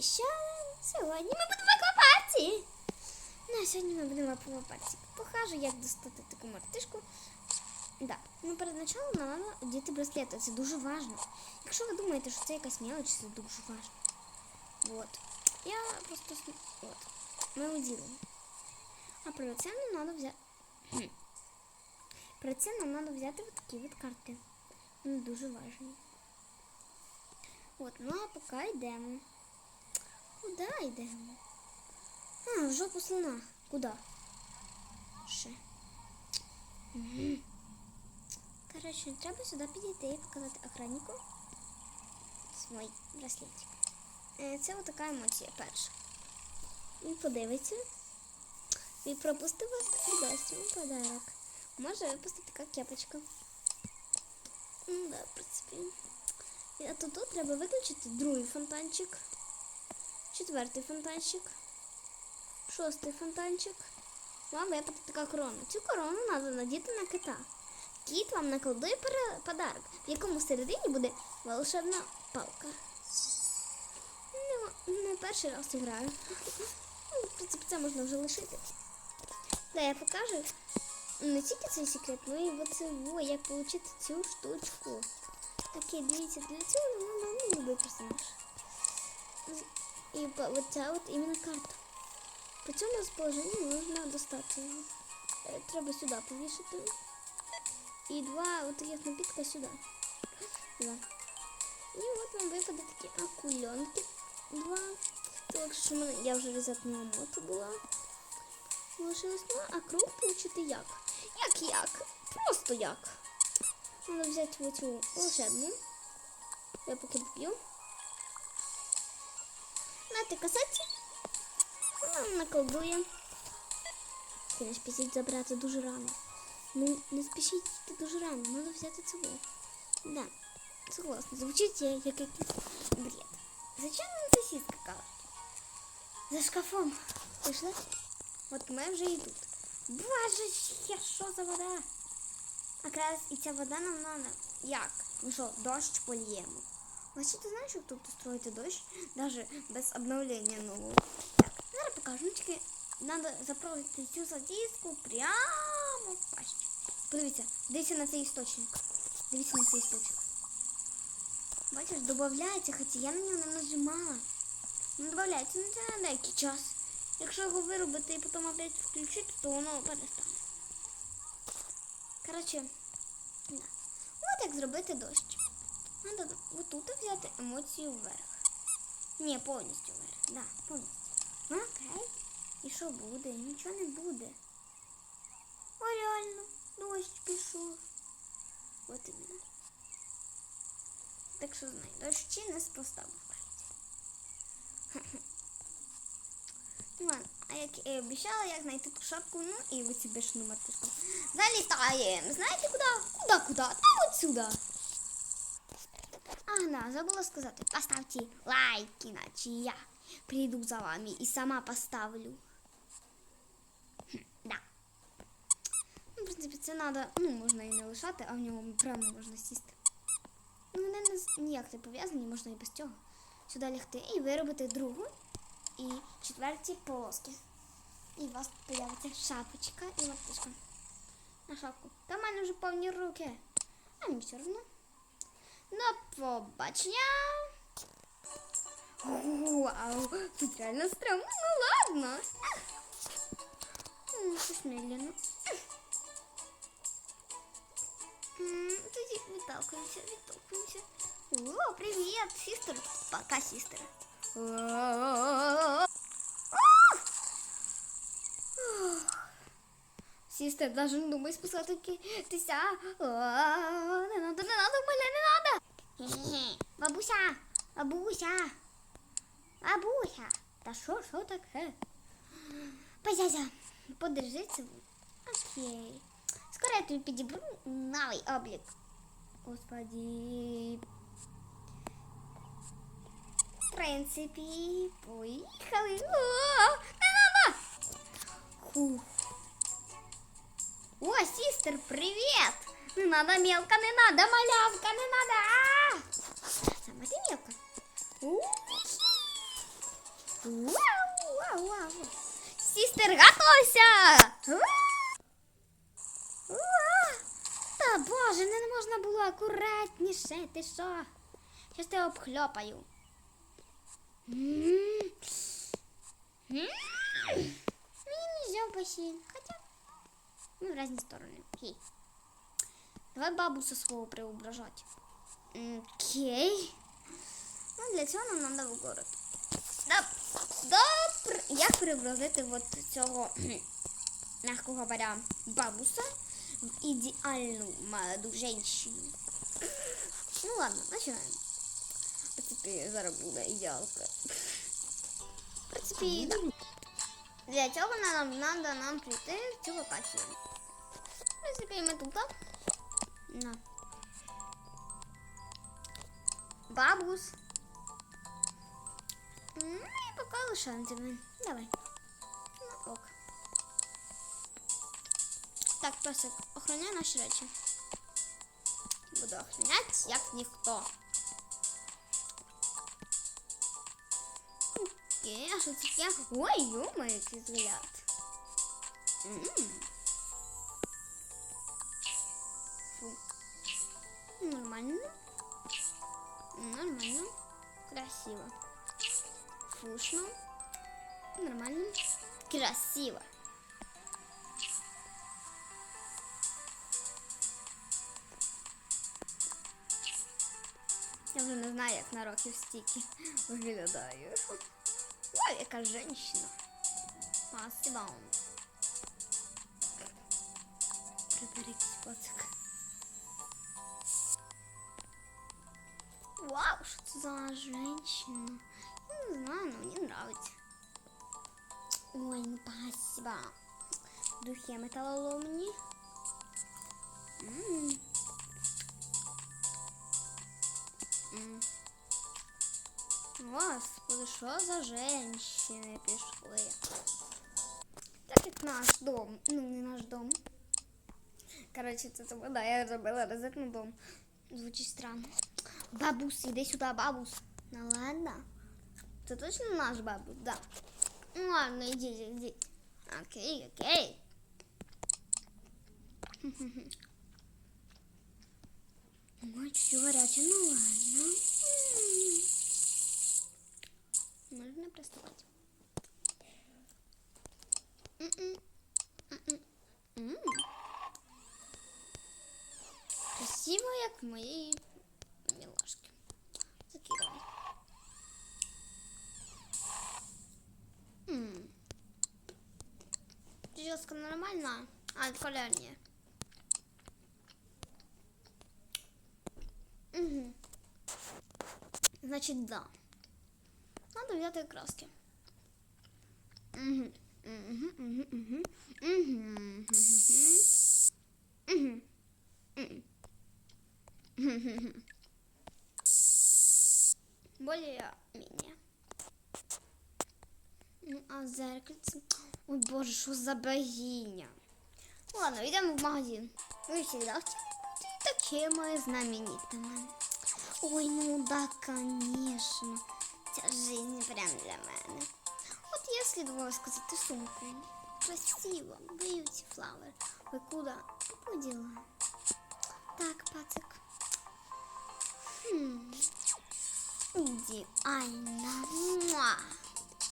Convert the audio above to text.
Що сьогодні ми будемо копати? Ну, сьогодні ми будемо копати. Покажу, як достати таку мартишку. Да. Ну, перед началом нам одіти браслети. Це дуже важливо. Якщо ви думаєте, що це якась мелочь, це дуже важливо. Вот. Я просто... Вот. Ми оділи. А перед цим нам треба взяти... Перед цим нам треба взяти от такі от карти. Вони дуже важливі. От, ну а поки йдемо. Куди йдемо? А, в жопу слона. Куди? Ще. Мгм. Коротше, треба сюди підійти і показати охраннику свій браслетик. Е, Це отака емоція перша. Він подивиться і пропустить вас і дасть йому подарок. Може випустити така кепочка. Ну да, в принципі. А тут, тут треба виключити другий фонтанчик. Четвертий фонтанчик. Шостий фонтанчик. Вам випаде така корона. Цю корону треба надіти на кита. Кіт вам накладує подарок, в якому всередині буде волшебна палка. Не, не перший раз граю. Ну, в принципі, це можна вже лишити. Да, я покажу. Не тільки цей секрет, ну і оце, як отримати цю штучку. Таке, дивіться, для цього нам треба любий персонаж. З- І по- от ця от іменно карта. По цьому розположенню можна достати. Е, Треба сюди повішати. І два от таких напітка сюди. Два. І от вам випаде такі акульонки. Два. Так що мене я вже різатнула моту була. Лишилось ну, а круг получити як? Як як? Просто як? Треба взяти оцю волшебну. Я поки доп'ю. Касеті. Вона наколдує. Не спішіть забрати дуже рано. Ну, не спішіть це дуже рано, треба взяти цього. Да, согласна. Звучить я як якийсь бред. Зачем нам сосиска кажуть? За шкафом. Пішли? От ми вже тут. Боже, ще що за вода? Якраз і ця вода нам надо. Як? Ну що, дощ поліємо. Вообще, ти знаєш, як тут устроїти дощ, навіть без обновлення нового. Так, зараз покажу. Ну, тільки треба заправити цю сосиску прямо в пащі. Подивіться, дивіться на цей істочник. Дивіться на цей істочник. Бачиш, додається, хоча я на нього не нажимала. Ну, додається, ну це на деякий час. Якщо його виробити і потім опять включити, то воно перестане. Коротше, да. От як зробити дощ. Надо отут взяти емоцію вверх. Ні, повністю вверх. Да, повністю. Ну Окей. І що буде? Нічого не буде. О, реально, дощ пішов. От іменно. Так що знай, дощі не спроста бувають. Ну ладно, а як і обіцяла, як знайти ту шапку, ну і оці бешену мартишку. Залітаємо. Знаєте куди? Куди, куди? Там от сюди. А, да, забула сказати. Поставте лайк, іначе я прийду за вами і сама поставлю. Хм, да. Ну, в принципі, це треба, ну, можна і не лишати, а в ньому прямо можна сісти. Ну, вони ніяк не пов'язані, можна і без цього. Сюди лягти і виробити другу і четверті полоски. І у вас появиться шапочка і лапочка. На шапку. Та в мене вже повні руки. А мені все одно. До побачення. Вау, тут реально стрьомно, ну ладно. М, Щось медленно. М, Тоді відталкуємося, відталкуємося. О, привіт, сістер. Пока, сістер. Сістер, даже не думай спускатися. Не надо, не надо, мене не надо. Хе-хе. Бабуся, бабуся, бабуся. Та що, що таке? Позязя, подержи це. Окей. Скоро я тобі підібру новий облік. Господи. В принципі, поїхали. О, не надо. Фух. О, сестер, привет! Не надо, мелко, не надо, малявка, не надо. А! Сама ты Сістер, готовся! Уа! Та боже, не можна було акуратніше, ти що? Щас тебе обхльопаю. М. М. Мені не взяв басейн. Хотя мы в разные стороны. Окей. Давай бабуса свого преображать. Окей. Ну, для цього нам треба в город. Стоп. Як преобразити от цього, мягко говоря, бабуса в ідеальну молоду женщину? Ну ладно, починаємо. В принципі, зараз буде ідеалка. В принципі, да. Для цього нам треба нам прийти в цю локацію. В принципі, ми тут. На. Бабус. Ну, і поки лишаємо тебе. Давай. Ну, ок. Так, песик, охороняй наші речі. Буду охороняти, як ніхто. Окей, а що це таке? Ой, юма, який взгляд. М. Фу. Нормально. Нормально. Красиво. Фушно. Нормально. Красиво. Я вже не знаю, як на років стільки виглядаю. Ой, яка женщина. Спасибо. Приберіть поцик. Вау, что это за женщина? Не знаю, но мне нравится. Ой, ну спасибо. Духи металлоломни. М. М. Господи, що за женщини пішли? Так як наш дом. Ну, не наш дом. Коротше, це це да, я зробила розетну дом. Звучить странно. Бабус, іди сюди, бабус. Ну ладно. Це точно наш бабус, да. Ну ладно, ідіть, ідіть. Окей, окей. Ой, чуть горяче, ну ладно. Можно. М-м. Красиво, як милашки. Прическа нормальная, а колер нет. Угу. Значит, да. Надо взять краски. Более-менее. Ну, а зеркальце... Ой, боже, що за богиня. Ладно, йдемо в магазин. Ви всегда хотіли бути такими знаменитими. Ой, ну да, конечно. Ця жизнь прям для мене. От я слідувала сказати сумку. Красиво, beauty flower. Ви куди? По ділам. Так, пацик. Хм. Ідеально.